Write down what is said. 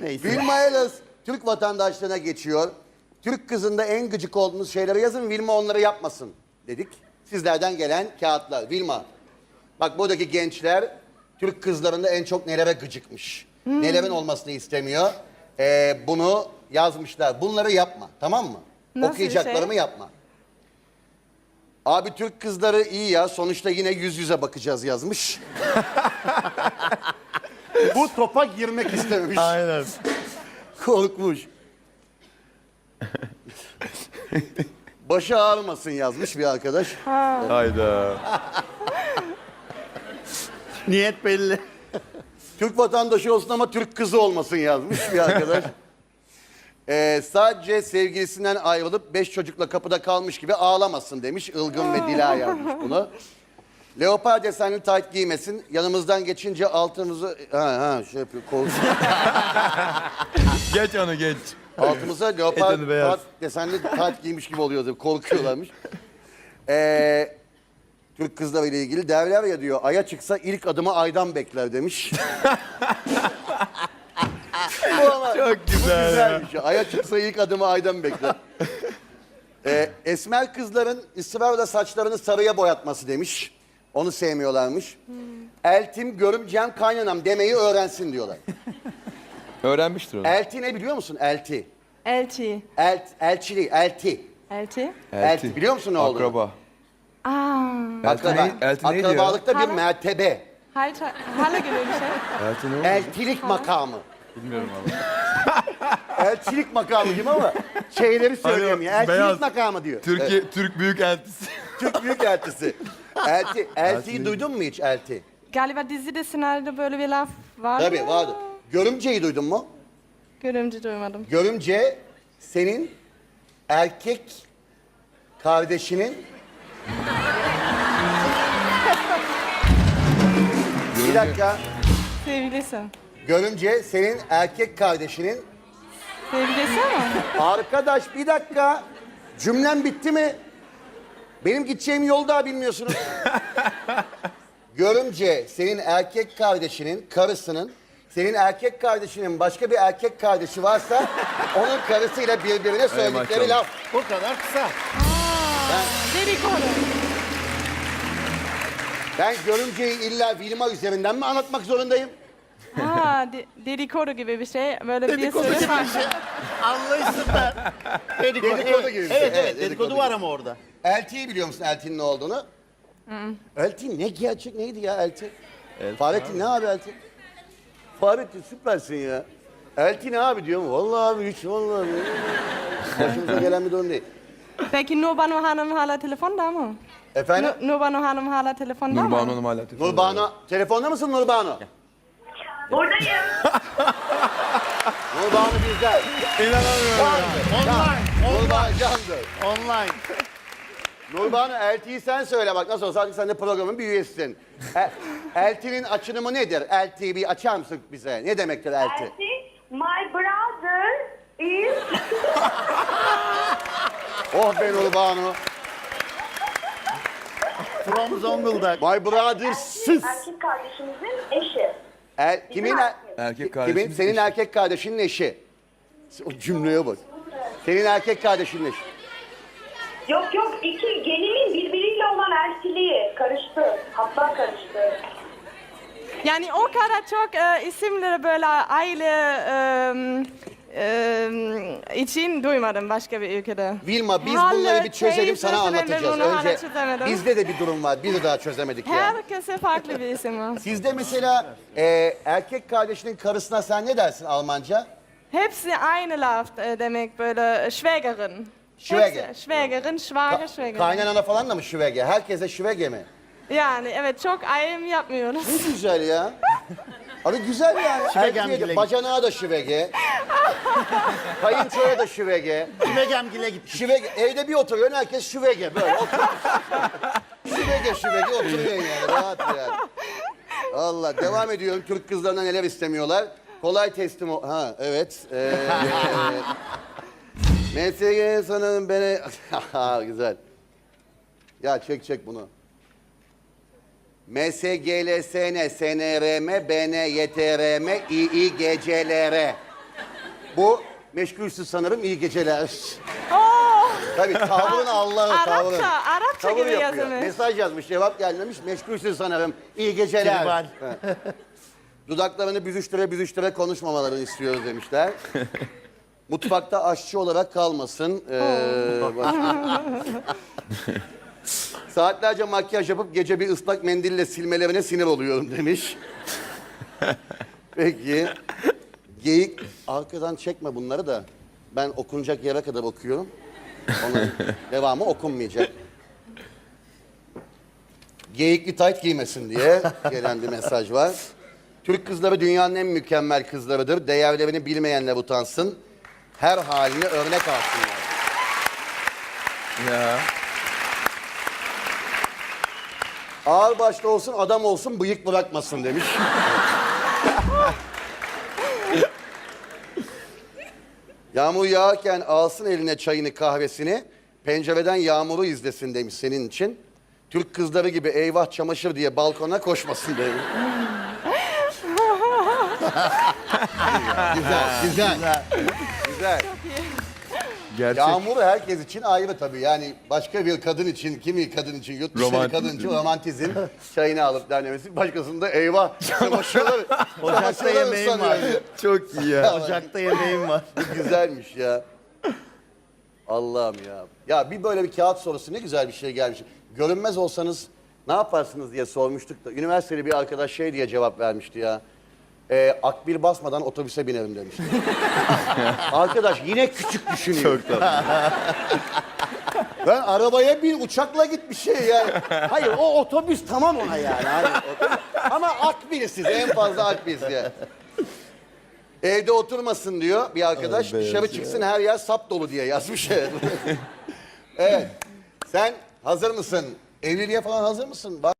Neyse. Vilma Elas Türk vatandaşlığına geçiyor. Türk kızında en gıcık olduğunuz şeyleri yazın. Vilma onları yapmasın dedik. Sizlerden gelen kağıtlar. Vilma. Bak buradaki gençler Türk kızlarında en çok nelere gıcıkmış. Nelerin olmasını istemiyor. Ee, bunu yazmışlar. Bunları yapma. Tamam mı? Nasıl bir Okuyacaklarımı şey? yapma. Abi Türk kızları iyi ya. Sonuçta yine yüz yüze bakacağız yazmış. Bu topa girmek istememiş. Aynen. Korkmuş. Başı ağrımasın yazmış bir arkadaş. Hayda. Niyet belli. Türk vatandaşı olsun ama Türk kızı olmasın yazmış bir arkadaş. Ee, sadece sevgilisinden ayrılıp beş çocukla kapıda kalmış gibi ağlamasın demiş. Ilgın ve Dila yazmış bunu. Leopar desenli tayt giymesin. Yanımızdan geçince altımızı... Ha ha şey yapıyor. Kol... Geç onu geç. Altımıza leopar beyaz. tat, desenli tayt giymiş gibi oluyordu. Korkuyorlarmış. Ee, Türk kızlarıyla ilgili derler ya diyor. Aya çıksa ilk adımı aydan bekler demiş. Bu ama Çok güzel ya. güzel bir şey. Aya çıksa ilk adımı aydan bekler. Ee, esmer kızların ısrarla saçlarını sarıya boyatması demiş. Onu sevmiyorlarmış. Eltim, görümcem, kaynanam demeyi öğrensin diyorlar. Öğrenmiştir onu. Elti ne biliyor musun? Elti. Elti. El, elçili, elti. Elti. Elti. Biliyor musun ne olduğunu? Akraba. Aa. Elti, Akraba, ne, elti neydi ya? akrabalıkta bir Hala- mertebe. Halt, halle gibi bir şey. Elti ne oldu? Eltilik makamı. Bilmiyorum abi. Elçilik makamı gibi ama şeyleri söyleyemiyor. Elçilik beyaz. makamı diyor. Türkiye, Türk büyük eltisi. Türk büyük eltisi. Elti, eltiyi duydun mu hiç elti? Galiba dizide senaryoda böyle bir laf var Tabii mı? vardı. Görümceyi duydun mu? Görümce duymadım. Görümce senin erkek kardeşinin Bir dakika. Sevgilisi. Görümce senin erkek kardeşinin Sevgilisi ama. Arkadaş bir dakika. Cümlem bitti mi? Benim gideceğim yolu daha bilmiyorsunuz. Görümce senin erkek kardeşinin, karısının, senin erkek kardeşinin başka bir erkek kardeşi varsa onun karısıyla birbirine söyledikleri maşallah. laf. Bu kadar kısa. Dedikodu. Ben görümceyi illa Vilma üzerinden mi anlatmak zorundayım? Ha, de- dedikodu gibi bir şey. Böyle bir Dedikodu sürü gibi farklı. bir şey. Anlayışsınlar. Dedikodu, Dedikodu gibi bir şey. Evet evet Evet, dedikodu dedikodu var ama orada. Elti'yi biliyor musun Elti'nin ne olduğunu? Elti ne gerçek neydi ya Elti? Fahrettin ne abi Elti? Fahrettin süpersin ya. Elti ne abi diyor mu? Vallahi abi hiç vallahi. Başımıza gelen bir durum değil. Peki Nurbanu Hanım hala telefonda mı? Efendim? Nu- Nurbanu Hanım hala telefonda mı? Nurbanu Hanım hala telefonu. Nurbanu, telefonda mısın Nurbanu? Buradayım. Nurbanu bizden. İnanamıyorum. Online. Nurbanu candır. Online. Nurbanu Elti'yi sen söyle bak nasıl olsa artık sen de programın bir üyesisin. E, Elti'nin açınımı nedir? Elti'yi bir açar mısın bize? Ne demektir Elti? Elsie, my brother is Oh be Nurbanu. From Zonguldak. My brother sis. erkek kardeşimizin eşi. El, kimin? er- Erkek Kimin? Senin erkek kardeşinin eşi. O cümleye bak. Senin erkek kardeşinin eşi. Yok yok iki gelinin birbiriyle olan elçiliği karıştı. Hatta karıştı. Yani o kadar çok e, isimleri böyle aile e, e, için duymadım başka bir ülkede. Vilma biz Halle, bunları bir çözelim teyze, sana de anlatacağız. bunu hala Önce çözemedim. bizde de bir durum var. Bir daha çözemedik yani. Herkese farklı bir isim var. Sizde mesela e, erkek kardeşinin karısına sen ne dersin Almanca? Hepsi aynı laf e, demek böyle Schwägerin. Schwäger. Hepsi, Schwägerin, Schwager, Schwägerin. Kaynanana falan da mı şüvege? Herkese şüvege mi? Yani evet çok ayrım yapmıyoruz. Ne güzel ya. Abi güzel yani. Şivegem Erkeğe de- gile- Bacanağa da şüvege. Kayınçoya da şüvege. Kime gemgile gittik. Şivege, evde bir oturuyorsun herkes şüvege böyle oturuyor. şüvege şüvege oturuyorsun yani rahat yani. Allah devam ediyorum Türk kızlarına neler istemiyorlar. Kolay teslim o... Ha evet. Ee, MSG sanırım beni... Güzel. Ya çek çek bunu. MSGLSN, SNRM, BN, YTRM, İİGCLR. Bu meşgulsüz sanırım iyi geceler. Oo. Tabii tavrın Allah'ı tavrın. Arapça, Arapça Tavır gibi yapıyor. yazılmış. Mesaj yazmış cevap gelmemiş. Meşgulsüz sanırım. İyi geceler. Dudaklarını büzüştüre büzüştüre konuşmamalarını istiyoruz demişler. Mutfakta aşçı olarak kalmasın. Ee, başka- Saatlerce makyaj yapıp gece bir ıslak mendille silmelerine sinir oluyorum demiş. Peki. Geyik. Arkadan çekme bunları da. Ben okunacak yere kadar okuyorum. Onların devamı okunmayacak. Geyikli tayt giymesin diye gelen bir mesaj var. Türk kızları dünyanın en mükemmel kızlarıdır. Değerlerini bilmeyenler utansın. Her halini örnek alsınlar. Ya. Ağır başlı olsun, adam olsun, bıyık bırakmasın demiş. Yağmur yağarken alsın eline çayını kahvesini, pencereden yağmuru izlesin demiş senin için. Türk kızları gibi eyvah çamaşır diye balkona koşmasın demiş. güzel, güzel, güzel. Gerçek. Yağmur herkes için ayrı tabii. Yani başka bir kadın için, kimi kadın için, yurt dışı bir Romantizm. kadın için romantizm çayını alıp demlemesi. Başkasında eyvah çamaşırları, Ocakta çamaşırları yemeğim var. Çok iyi ya. Ocakta yemeğim var. Bu güzelmiş ya. Allah'ım ya. Ya bir böyle bir kağıt sorusu ne güzel bir şey gelmiş. Görünmez olsanız ne yaparsınız diye sormuştuk da. Üniversiteli bir arkadaş şey diye cevap vermişti ya. Ee, akbil basmadan otobüse binerim demişti. arkadaş yine küçük düşünüyor. Çok tatlı. Ben arabaya bir uçakla gitmiş şey yani. Hayır o otobüs tamam ona yani. Hani otobüs- Ama akbilsiz en fazla akbilsiz yani. Evde oturmasın diyor bir arkadaş. Ay beyaz Dışarı ya. çıksın her yer sap dolu diye yazmış. Evet. evet. Sen hazır mısın? Evliliğe falan hazır mısın? Bak